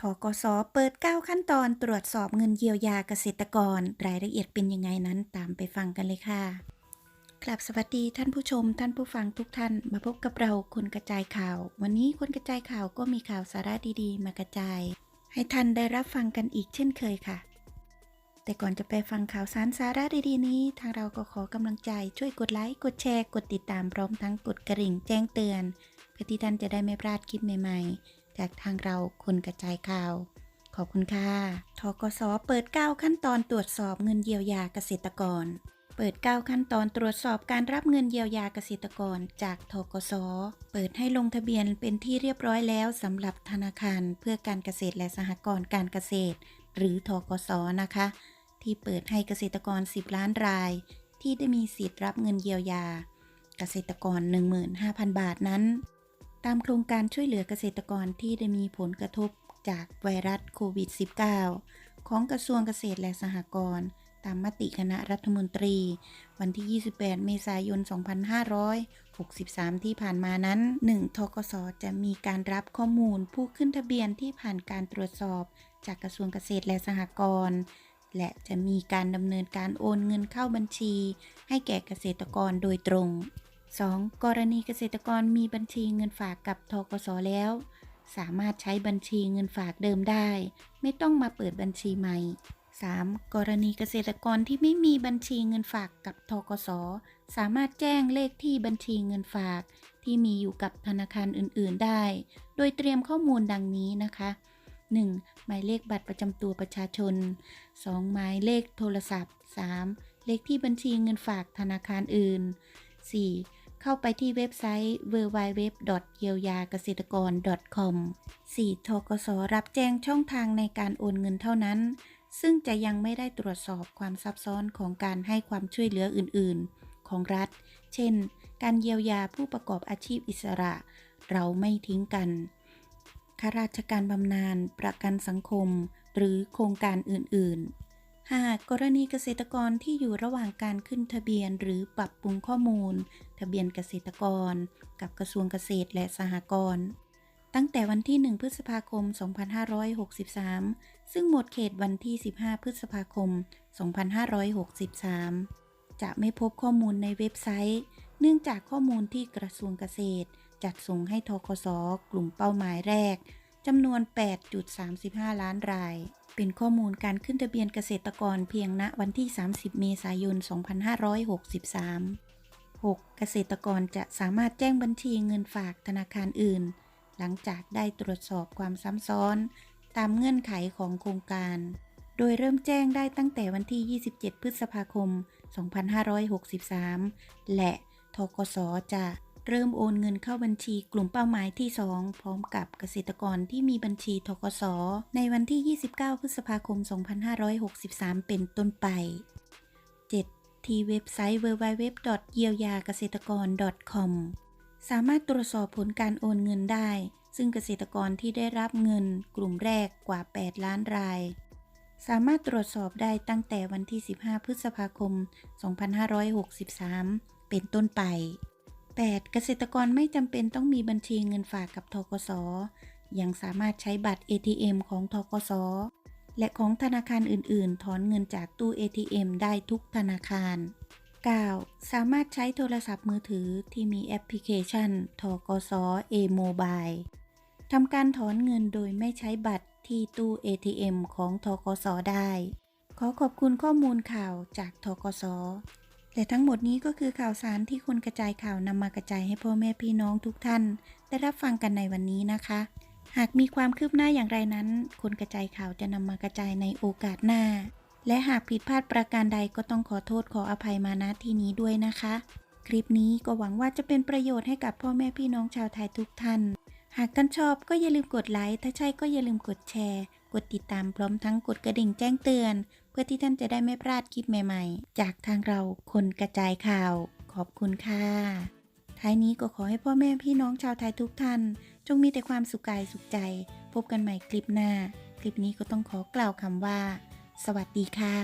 ทกสเปิด 9 ขั้นตอนตรวจสอบเงินเยียวยาเกษตรกร รายละเอียดเป็นยังไงนั้นตามไปฟังกันเลยค่ะกลับสวัสดีท่านผู้ชม ท่านผู้ฟังทุกท่าน มาพบกับเราคนกระจายข่าว วันนี้คนกระจายข่าวก็มีข่าวสาระดีๆ มากระจาย ให้ท่านได้รับฟังกันอีกเช่นเคยค่ะ แต่ก่อนจะไปฟังข่าวสารสาระดีๆ นี้ ทางเราก็ขอกำลังใจช่วยกดไลค์กดแชร์ กดติดตามพร้อมทั้งกดกระดิ่งแจ้งเตือนเพื่อที่ท่านจะได้ไม่พลาดคลิปใหม่ๆ จากทางเราคนกระจายข่าว ขอบคุณค่ะทกสเปิด 9 ขั้นตอนตรวจสอบเงินเยียวยาเกษตรกร เปิด 9 ขั้นตอนตรวจสอบการรับเงินเยียวยาเกษตรกร จากทกส เปิดให้ลงทะเบียนเป็นที่เรียบร้อยแล้วสำหรับธนาคารเพื่อการเกษตรและสหกรณ์การเกษตร หรือทกสนะคะ ที่เปิดให้เกษตรกร 10 ล้านราย ที่ได้มีสิทธิ์รับเงินเยียวยา เกษตรกร 15,000 บาทนั้น ตามโครงการช่วยเหลือเกษตรกรที่ได้มีผลกระทบจากไวรัสโควิด -19 ของกระทรวงเกษตรและสหกรณ์ตามมติคณะรัฐมนตรี วันที่ 28 เมษายน 2563 ที่ผ่านมานั้น 1. ทกส จะมีการรับข้อมูลผู้ขึ้นทะเบียนที่ผ่านการตรวจสอบจากกระทรวงเกษตรและสหกรณ์และจะมีการดำเนินการโอนเงินเข้าบัญชี ให้แก่เกษตรกรโดยตรง 2. กรณีเกษตรกรมีบัญชีเงินฝากกับทกสแล้ว สามารถใช้บัญชีเงินฝากเดิมได้ ไม่ต้องมาเปิดบัญชีใหม่ 3. กรณีเกษตรกรที่ไม่มีบัญชีเงินฝากกับทกส สามารถแจ้งเลขที่บัญชีเงินฝาก ที่มีอยู่กับธนาคารอื่น ๆ ได้ โดยเตรียมข้อมูลดังนี้นะคะ 1. หมายเลขบัตรประจำตัวประชาชน 2. หมายเลขโทรศัพท์ 3. เลขที่บัญชีเงินฝากธนาคารอื่น 4. เข้าไปที่เว็บไซต์ www. เยียวยาเกษตรกร .com 4. ทกสรับแจ้งช่องทางในการโอนเงินเท่านั้น ซึ่งจะยังไม่ได้ตรวจสอบความซับซ้อนของการให้ความช่วยเหลืออื่น ๆ ของรัฐ เช่น การเยียวยาผู้ประกอบอาชีพอิสระ เราไม่ทิ้งกันข้าราชการบำนาญประกันสังคม หรือโครงการอื่น ๆ หากกรณีเกษตรกรที่อยู่ระหว่างการขึ้นทะเบียน หรือปรับปรุงข้อมูล ทะเบียนเกษตรกร กับกระทรวงเกษตรและสหกรณ์ ตั้งแต่วันที่ 1 พฤษภาคม 2563 ซึ่งหมดเขตวันที่ 15 พฤษภาคม 2563 จะไม่พบข้อมูลในเว็บไซต์ เนื่องจากข้อมูลที่กระทรวงเกษตร จัดส่งให้ทกสกลุ่มเป้าหมายแรก จำนวน 8.35 ล้านราย เป็นข้อมูลการขึ้นทะเบียนเกษตรกรเพียงณวันที่ 30 เมษายน 2563 6. เกษตรกรจะสามารถแจ้งบัญชีเงินฝากธนาคารอื่น หลังจากได้ตรวจสอบความซ้ำซ้อน ตามเงื่อนไขของโครงการ โดยเริ่มแจ้งได้ตั้งแต่วันที่ 27 พฤษภาคม 2563 และทกสจะ เริ่มโอนเงินเข้าบัญชีกลุ่มเป้าหมายที่ 2 พร้อมกับเกษตรกรที่มีบัญชีทกสในวันที่ 29 พฤษภาคม 2563 เป็นต้นไป 7. ที่เว็บไซต์ www. เยียวยาเกษตรกร .com สามารถตรวจสอบผลการโอนเงินได้ ซึ่งเกษตรกรที่ได้รับเงินกลุ่มแรกกว่า 8 ล้านราย สามารถตรวจสอบได้ตั้งแต่วันที่ 15 พฤษภาคม 2563 เป็นต้นไป 8. เกษตรกรไม่จำเป็นต้องมีบัญชีเงินฝากกับทกส ยังสามารถใช้บัตร ATM ของทกส และของธนาคารอื่น ๆ ถอนเงินจากตู้ ATM ได้ทุกธนาคาร 9. สามารถใช้โทรศัพท์มือถือที่มีแอปพลิเคชันทกส e-mobile ทำการถอนเงินโดยไม่ใช้บัตรที่ตู้ ATM ของทกส ได้ ขอขอบคุณข้อมูลข่าวจากทกส และทั้งหมดนี้ก็คือข่าวสารที่คนกระจายข่าวนำมากระจายให้พ่อแม่พี่น้องทุกท่าน ได้รับฟังกันในวันนี้นะคะ หากมีความคืบหน้าอย่างไรนั้น คนกระจายข่าวจะนำมากระจายในโอกาสหน้า และหากผิดพลาดประการใดก็ต้องขอโทษขออภัยมาณที่นี้ด้วยนะคะ คลิปนี้ก็หวังว่าจะเป็นประโยชน์ให้กับพ่อแม่พี่น้องชาวไทยทุกท่าน หากท่านชอบก็อย่าลืมกดไลค์ถ้าใช่ก็อย่าลืมกดแชร์ กดติดตามพร้อมทั้งกดกระดิ่งแจ้งเตือน พื่อที่ท่านจะได้ไม่พลาดคลิปใหม่ๆ จากทางเราคนกระจายข่าว ขอบคุณค่ะ ท้ายนี้ก็ขอให้พ่อแม่พี่น้องชาวไทยทุกท่าน จงมีแต่ความสุขกายสุขใจ พบกันใหม่คลิปหน้า คลิปนี้ก็ต้องขอกล่าวคำว่า สวัสดีค่ะ